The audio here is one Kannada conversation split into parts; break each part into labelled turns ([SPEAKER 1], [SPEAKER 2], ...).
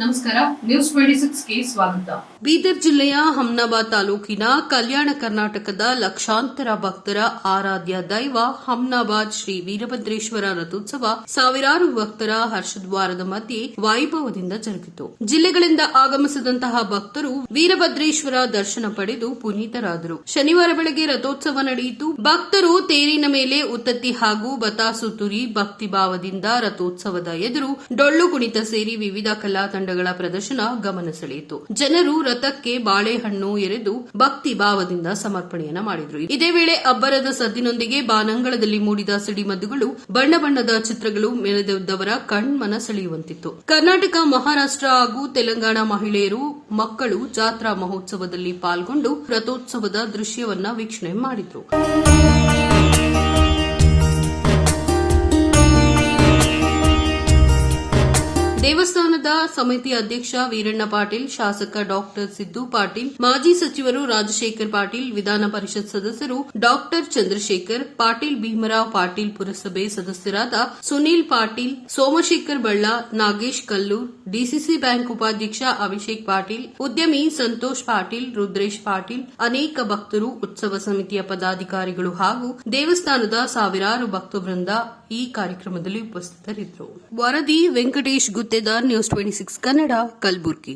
[SPEAKER 1] ನಮಸ್ಕಾರ ನ್ಯೂಸ್ ಟ್ವೆಂಟಿ ಗೆ ಸ್ವಾಗತ.
[SPEAKER 2] ಬೀದರ್ ಜಿಲ್ಲೆಯ ಹಮ್ನಾಬಾದ್ ತಾಲೂಕಿನ ಕಲ್ಯಾಣ ಕರ್ನಾಟಕದ ಲಕ್ಷಾಂತರ ಭಕ್ತರ ಆರಾಧ್ಯ ದೈವ ಹಮ್ನಾಬಾದ್ ಶ್ರೀ ವೀರಭದ್ರೇಶ್ವರ ರಥೋತ್ಸವ ಸಾವಿರಾರು ಭಕ್ತರ ಹರ್ಷದ್ವಾರದ ಮಧ್ಯೆ ವೈಭವದಿಂದ ಜರುಗಿತು. ಜಿಲ್ಲೆಗಳಿಂದ ಆಗಮಿಸಿದಂತಹ ಭಕ್ತರು ವೀರಭದ್ರೇಶ್ವರ ದರ್ಶನ ಪಡೆದು ಪುನೀತರಾದರು. ಶನಿವಾರ ಬೆಳಗ್ಗೆ ರಥೋತ್ಸವ ನಡೆಯಿತು. ಭಕ್ತರು ತೇರಿನ ಮೇಲೆ ಉತ್ತತ್ತಿ ಹಾಗೂ ಬತಾಸು ತುರಿ ಭಕ್ತಿಭಾವದಿಂದ ರಥೋತ್ಸವದ ಎದುರು ಡೊಳ್ಳು ಕುಣಿತ ಸೇರಿ ವಿವಿಧ ಕಲಾ ತಂಡಗಳ ಪ್ರದರ್ಶನ ಗಮನ ಸೆಳೆಯಿತು ಜನರು ರಥಕ್ಕೆ ಬಾಳೆಹಣ್ಣು ಎರೆದು ಭಕ್ತಿ ಭಾವದಿಂದ ಸಮರ್ಪಣೆಯನ್ನ ಮಾಡಿದ್ರು. ಇದೇ ವೇಳೆ ಅಬ್ಬರದ ಸದ್ದಿನೊಂದಿಗೆ ಬಾನಂಗಳದಲ್ಲಿ ಮೂಡಿದ ಸಿಡಿಮದ್ದುಗಳು ಬಣ್ಣ ಬಣ್ಣದ ಚಿತ್ರಗಳು ಮೆರೆದವರ ಕಣ್ಮನ ಸೆಳೆಯುವಂತಿತ್ತು. ಕರ್ನಾಟಕ, ಮಹಾರಾಷ್ಟ್ರ ಹಾಗೂ ತೆಲಂಗಾಣ ಮಹಿಳೆಯರು, ಮಕ್ಕಳು ಜಾತ್ರಾ ಮಹೋತ್ಸವದಲ್ಲಿ ಪಾಲ್ಗೊಂಡು ರಥೋತ್ಸವದ ದೃಶ್ಯವನ್ನ ವೀಕ್ಷಣೆ ಮಾಡಿದ್ರು. ದೇವಸ್ಥಾನದ ಸಮಿತಿ ಅಧ್ಯಕ್ಷ ವೀರಣ್ಣ ಪಾಟೀಲ್, ಶಾಸಕ ಡಾಕ್ಟರ್ ಸಿದ್ದು ಪಾಟೀಲ್, ಮಾಜಿ ಸಚಿವರು ರಾಜಶೇಖರ್ ಪಾಟೀಲ್, ವಿಧಾನ ಪರಿಷತ್ ಸದಸ್ಯರು ಡಾಕ್ಟರ್ ಚಂದ್ರಶೇಖರ್, ಪಾಟೀಲ್ ಭೀಮರಾವ್ ಪಾಟೀಲ್ ಪುರಸಭೆ ಸದಸ್ಯರಾದ ಸುನೀಲ್ ಪಾಟೀಲ್, ಸೋಮಶೇಖರ್ ಬಳ್ಳ, ನಾಗೇಶ್ ಕಲ್ಲೂರ್ ಡಿಸಿಸಿ ಬ್ಯಾಂಕ್ ಉಪಾಧ್ಯಕ್ಷ ಅಭಿಷೇಕ್ ಪಾಟೀಲ್, ಉದ್ಯಮಿ ಸಂತೋಷ್ ಪಾಟೀಲ್, ರುದ್ರೇಶ್ ಪಾಟೀಲ್, ಅನೇಕ ಭಕ್ತರು ಉತ್ಸವ ಸಮಿತಿಯ ಪದಾಧಿಕಾರಿಗಳು ಹಾಗೂ ದೇವಸ್ಥಾನದ ಸಾವಿರಾರು ಭಕ್ತವೃಂದ ಈ ಕಾರ್ಯಕ್ರಮದಲ್ಲಿ ಉಪಸ್ಥಿತರಿದ್ದರು. ವರದಿ Venkatesh Guttedar news twenty six Kannada Kalaburagi.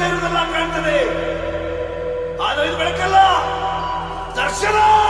[SPEAKER 3] ಕಾಣ್ತದೆ. ಆದರೆ ಇದು ಬೆಳಕಲ್ಲ. ದರ್ಶನ!